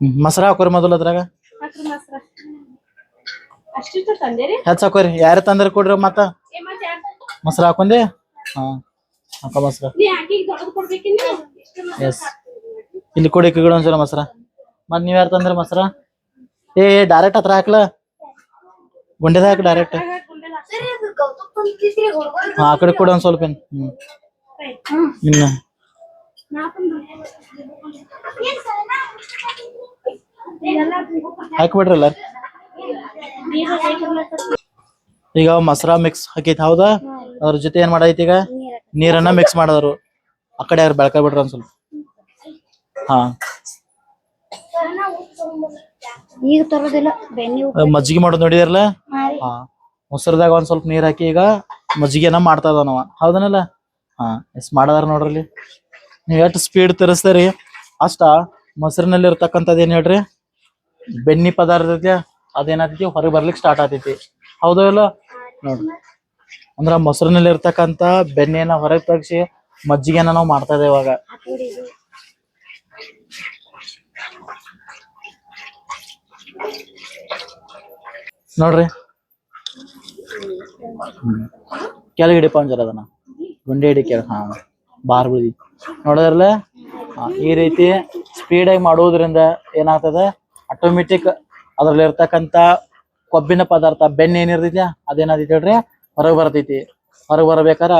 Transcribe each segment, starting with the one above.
ಹ್ಮ್. ಮೊಸರು ಹಾಕೋರಿ ಮೊದಲು ಅದ್ರಾಗ? ಹೆಚ್ಚ ಮೊಸ್ರ. ಅಷ್ಟಿಷ್ಟು ತಂದೇರಿ? ಹಾಕೋರಿ. ಯಾರು ತಂದ್ರೆ ಕೊಡ್ರಿ ಮತ್ತ? ಮೊಸರ ಹಾಕೊಂಡೆ? ಹಾ. ಹಾಕ ಮೊಸರ. ಎಸ್ ಇಲ್ಲಿ ಕೊಡಿ ಕಿಗಳು ಒಂದ್ಸಲ ಮೊಸರ. ಮತ್ ನೀವ್ ಯಾರು ತಂದ್ರಿ ಮೊಸರ? ಏ ಡೈರೆಕ್ಟ್ ಹತ್ರ ಹಾಕ್ಲ. ಗುಂಡೆದ ಹಾಕ್ ಡೈರೆಕ್ಟ್ ಹಾ ಆ ಕಡೆ ಕೊಡಿ ಒಂದ್ ಸ್ವಲ್ಪ ಏನ್. ಹ್ಮ್. ಇನ್ನ. ಹಾಕ್ಬಿಡ್ರಲ್ಲ. ಈಗ ಮೊಸರ ಮಿಕ್ಸ್ ಹಾಕೈತಿ ಹೌದಾ? ಅದ್ರ ಜೊತೆ ಏನ್ ಮಾಡೈತಿ ಈಗ? ನೀರನ್ನ ಮಿಕ್ಸ್ ಮಾಡಿದ್ರು. ಆ ಕಡೆ ಯಾರು ಬೆಳ್ಕ ಬಿಡ್ರ ಒಂದ್ ಸ್ವಲ್ಪ ಹಾ. ಈಗ ತರೋದಿಲ್ಲ ಮಜ್ಜಿಗೆ ಮಾಡೋದ್ ನೋಡಿದಿರಲ್ಲ? ಹಾ ಮೊಸರದಾಗ ಒಂದ್ ಸ್ವಲ್ಪ ನೀರ್ ಹಾಕಿ ಈಗ ಮಜ್ಜಿಗೆನ ಮಾಡ್ತಾ ಇದಾವ ನಾವ ಹೌದನಲ್ಲ? ಹಾ. ಎಸ್ ಮಾಡದಾರ ನೋಡ್ರಿ ಎಷ್ಟು ಸ್ಪೀಡ್ ತರಿಸ್ತಾರಿ? ಅಷ್ಟ ಮೊಸರಿನಲ್ಲಿ ಇರ್ತಕ್ಕಂಥದ್ದು ಏನು ಹೇಳ್ರಿ? ಬೆನ್ನಿ ಪದಾರ್ಥ ಐತಿ ಅದೇನಾಗ್ತೈತಿ ಹೊರಗೆ ಬರ್ಲಿಕ್ಕೆ ಸ್ಟಾರ್ಟ್ ಆಗ್ತೈತಿ ಹೌದೋ ಇಲ್ಲ? ನೋಡ್ರಿ ಅಂದ್ರ ಮೊಸರಿನಲ್ಲಿ ಇರ್ತಕ್ಕಂಥ ಬೆಣ್ಣೆನ ಹೊರಗೆ ತೆಗ್ಸಿ ಮಜ್ಜಿಗೆನ ನಾವು ಮಾಡ್ತಾ ಇದ್ದೇವೆ ಇವಾಗ. ನೋಡ್ರಿ. ಕೆಳಗೆ ಹಿಡಿಪ ಅದನ್ನ. ಗುಂಡಿ ಹಿಡಿ ಕೆಳ ಹಾ. ಬಾರ್ ಬಿಳಿ ನೋಡಿದ್ರಲ್ಲ ಈ ರೀತಿ ಸ್ಪೀಡಾಗಿ ಮಾಡೋದ್ರಿಂದ ಏನಾಗ್ತದೆ? ಆಟೋಮೆಟಿಕ್ ಅದ್ರಲ್ಲಿ ಇರತಕ್ಕಂತ ಕೊಬ್ಬಿನ ಪದಾರ್ಥ, ಬೆಣ್ಣೆ ಏನಿರ್ತೈತಿ ಅದೇನಾದೈತಿ ಹೇಳ್ರಿ? ಹೊರಗೆ ಬರ್ತೈತಿ. ಹೊರಗೆ ಬರಬೇಕಾರ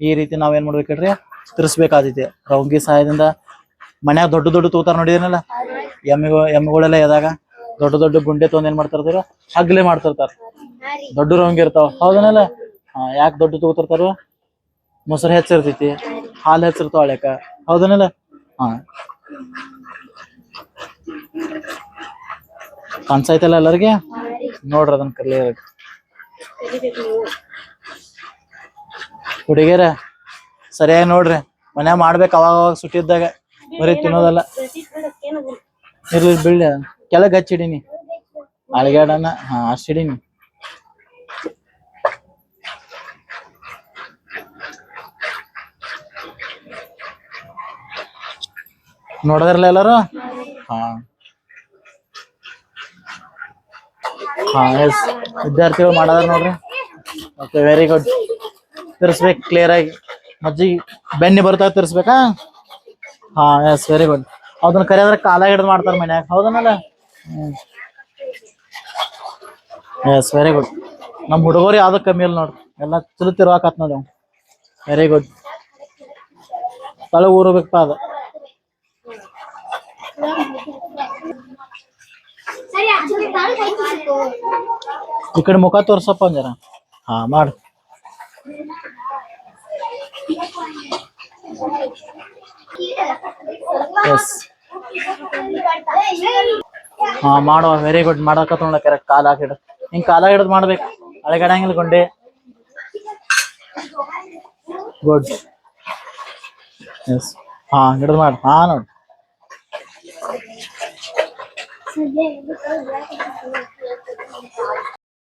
ಈ ರೀತಿ ನಾವೇನ್ ಮಾಡ್ಬೇಕು ಹೇಳ್ರಿ? ತಿರ್ಸ್ಬೇಕಾದೈತಿ ರೌಂಗಿ ಸಹಾಯದಿಂದ ಮನ್ಯಾಗ ದೊಡ್ಡ ದೊಡ್ಡ ತೂತಾರ ನೋಡಿದ್ರಲ್ಲ? ಎಮ್ಮಿಗಳು ಎಮ್ಮೆಗಳೆಲ್ಲ ಎದಾಗ ದೊಡ್ಡ ದೊಡ್ಡ ಗುಂಡೆ ತೊಗೊಂಡ್ ಏನ್ ಮಾಡ್ತಿರ್ತಾರ, ಹಗ್ಲೆ ಮಾಡ್ತಿರ್ತಾರ. ದೊಡ್ಡ ರೌಂಗಿ ಇರ್ತಾವ. ಹೌದನಲ್ಲ? ಯಾಕೆ ದೊಡ್ಡ ತೂತಿರ್ತಾರ? ಮೊಸರು ಹೆಚ್ಚಿರ್ತೈತಿ. ಹಾಲು ಹಚ್ಚಿರ್ತಾವ ಅಳ್ಯಾಕ ಹೌದನಲ್ಲ? ಹಾ. ಕಾಣ್ಸೈತಲ್ಲ ಎಲ್ಲರಿಗೆ? ನೋಡ್ರಿ ಅದನ್ನ ಕ್ಲಿಯರ್ ಹುಡುಗಿಯರ, ಸರಿಯಾಗಿ ನೋಡ್ರಿ. ಮನೆ ಮಾಡ್ಬೇಕು ಅವಾಗ ಅವಾಗ ಸುಟ್ಟಿದ್ದಾಗ ಬರೀ ತಿನ್ನೋದಲ್ಲ. ಇರ್ಲಿ ಬಿಳಿ ಕೆಳಗ್ ಹಚ್ಚಿಡೀನಿ. ಅಳಗ್ಯಾಡನ ಹಾ ಅಷ್ಟಿಡೀನಿ ನೋಡಿದ್ರಲ್ಲ ಎಲ್ಲಾರು? ಹಾ. ಹಾ ಎಸ್ ವಿದ್ಯಾರ್ಥಿಗಳು ಮಾಡದಾರ ನೋಡ್ರಿ. ಓಕೆ ವೆರಿ ಗುಡ್ ತಿರ್ಸ್ಬೇಕು ಕ್ಲಿಯರ್ ಆಗಿ. ಮಜ್ಜಿ ಬೆನ್ನಿ ಬರ್ತಾ ತಿರ್ಸ್ಬೇಕಾ? ಹಾ ಎಸ್ ವೆರಿ ಗುಡ್ ಅದನ್ನ ಕರಿಯಾದ್ರೆ ಕಾಲ ಹಿಡಿದು ಮಾಡ್ತಾರ ಮನ್ಯಾಗ. ಹೌದನಲ್ಲ? ಎಸ್ ವೆರಿ ಗುಡ್ ನಮ್ಮ ಹುಡುಗರು ಯಾವ್ದು ಕಮ್ಮಿ ಇಲ್ಲ ನೋಡ್ರಿ. ಎಲ್ಲ ಚಲೋ ತಿರ್ವಾಕತ್ ನೋಡಿ ವೆರಿ ಗುಡ್ ತಳ ಊರಬೇಕಪ್ಪ ಅದು. ಈ ಮುಖ ತೋರ್ಸಪ್ಪ ಅಂಜರ ಹಾ, ಮಾಡು. ಎಸ್ ಹಾ ಮಾಡುವ ವೆರಿ ಗುಡ್ ಮಾಡಕ ತೊಗೊಂಡ ಕರೆಕ್ಟ್ ಕಾಲ ಹಿಡಿದು ಹಿಂಗ್ ಕಾಲ ಹಿಡಿದು ಮಾಡ್ಬೇಕು. ಅಳಗಡಂಗಿಲ್ಲ ಗುಂಡೆ ಗುಡ್? ಎಸ್ ಹಾ, ಹಿಡಿದು ಮಾಡು. ಹಾ, ನೋಡು. Sim.